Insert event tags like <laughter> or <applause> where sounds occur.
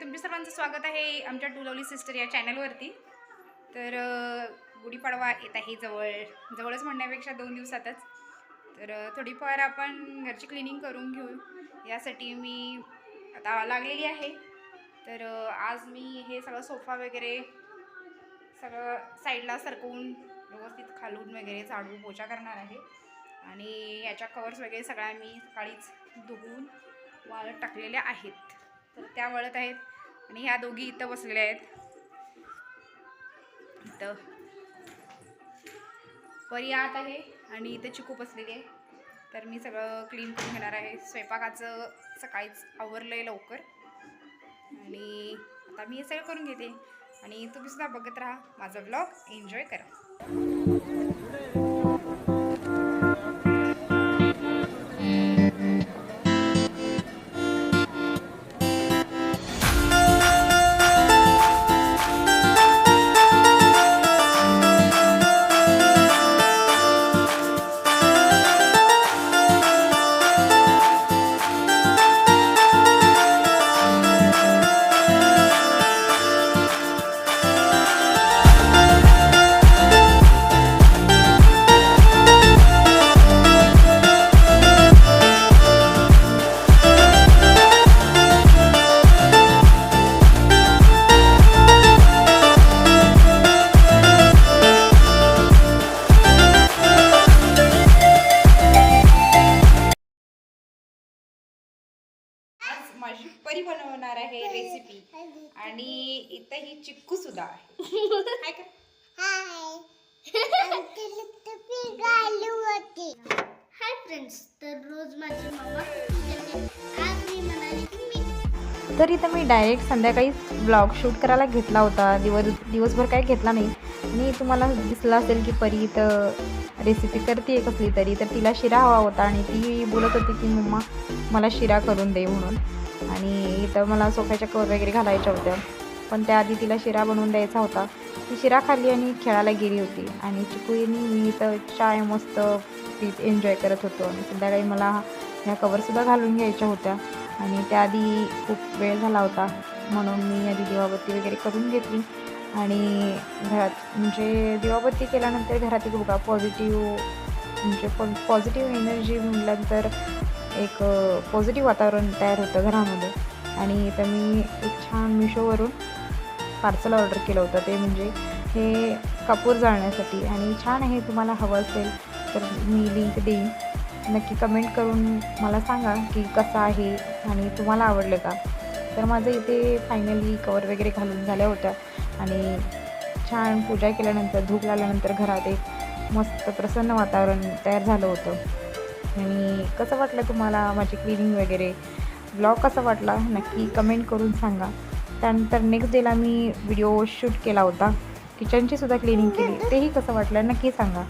तुमच्या सर्वांचं स्वागत आहे आमच्या टू लवली सिस्टर या चॅनलवरती. तर गुढीपाडवा येत आहे जवळ जवळच म्हणण्यापेक्षा दोन दिवसातच. तर थोडीफार आपण घरची क्लिनिंग करून घेऊ. यासाठी मी आता लागलेली आहे. तर आज मी हे सगळं सोफा वगैरे सगळं साईडला सरकवून व्यवस्थित खालून वगैरे झाडू पोचा करणार आहे. आणि याच्या कवर्स वगैरे सगळ्या मी सकाळीच धुवून वाळत टाकलेल्या आहेत. तर त्या वळत आहेत. आणि ह्या दोघी इथं बसलेल्या आहेत. इथं. परी आत आहे आणि इथं चिकू बसलेली आहे. तर मी सगळं क्लीन करून घेणार आहे. स्वयंपाकाचं सकाळीच आवरलं आहे लवकर. आणि आता मी हे सगळं करून घेते. आणि तुम्हीसुद्धा बघत राहा. माझा ब्लॉग एन्जॉय करा. माझी परी बनवणार आहे रेसिपी आणि इथं ही चिक्कू सुद्धा आहे. <laughs> हाय का? हाय. फ्रेंड्स <laughs> तर रोज माझी मम्मा तर इथं मी डायरेक्ट संध्याकाळी ब्लॉग शूट करायला घेतला होता. दिवस दिवसभर काय घेतला नाही. आणि तुम्हाला दिसलं असेल की परी इथं रेसिपी करते कसली तरी तर तिला शिरा हवा होता आणि ती बोलत होती की मम्मा मला शिरा करून दे म्हणून. आणि इथं मला सोफ्याच्या कवर वगैरे घालायच्या होत्या. पण त्याआधी तिला शिरा बनवून द्यायचा होता. ती शिरा खाल्ली आणि खेळायला गेली होती. आणि चिकुईनी मी इथं चाय मस्त पीत एन्जॉय करत होतो. आणि संध्याकाळी मला ह्या कवरसुद्धा घालून घ्यायच्या होत्या. आणि त्याआधी खूप वेळ झाला होता म्हणून मी आधी दिवाबत्ती वगैरे करून घेतली. आणि घरात म्हणजे दिवाबत्ती केल्यानंतर घरात एक बघा पॉझिटिव्ह म्हणजे पॉ पॉझिटिव्ह एनर्जी म्हटल्यानंतर एक पॉझिटिव्ह वातावरण तयार होतं घरामध्ये. आणि तर मी एक छान मिशोवरून पार्सल ऑर्डर केलं होतं. ते म्हणजे हे कापूर जाळण्यासाठी. आणि छान आहे तुम्हाला हवं असेल तर मी लिंक देईन. नक्की कमेंट करून मला सांगा की कसं आहे आणि तुम्हाला आवडलं का? तर माझं इथे फायनली कवर वगैरे घालून झाल्या होत्या. आणि छान पूजा केल्यानंतर धूप लावल्यानंतर घरात एक मस्त प्रसन्न वातावरण तयार झालं होतं. आणि कसं वाटलं तुम्हाला माझी क्लिनिंग वगैरे? ब्लॉग कसा वाटला? नक्की कमेंट करून सांगा. त्यानंतर नेक्स्ट डेला मी व्हिडिओ शूट केला होता. किचनची सुद्धा क्लिनिंग केली. तेही कसं वाटलं नक्की सांगा.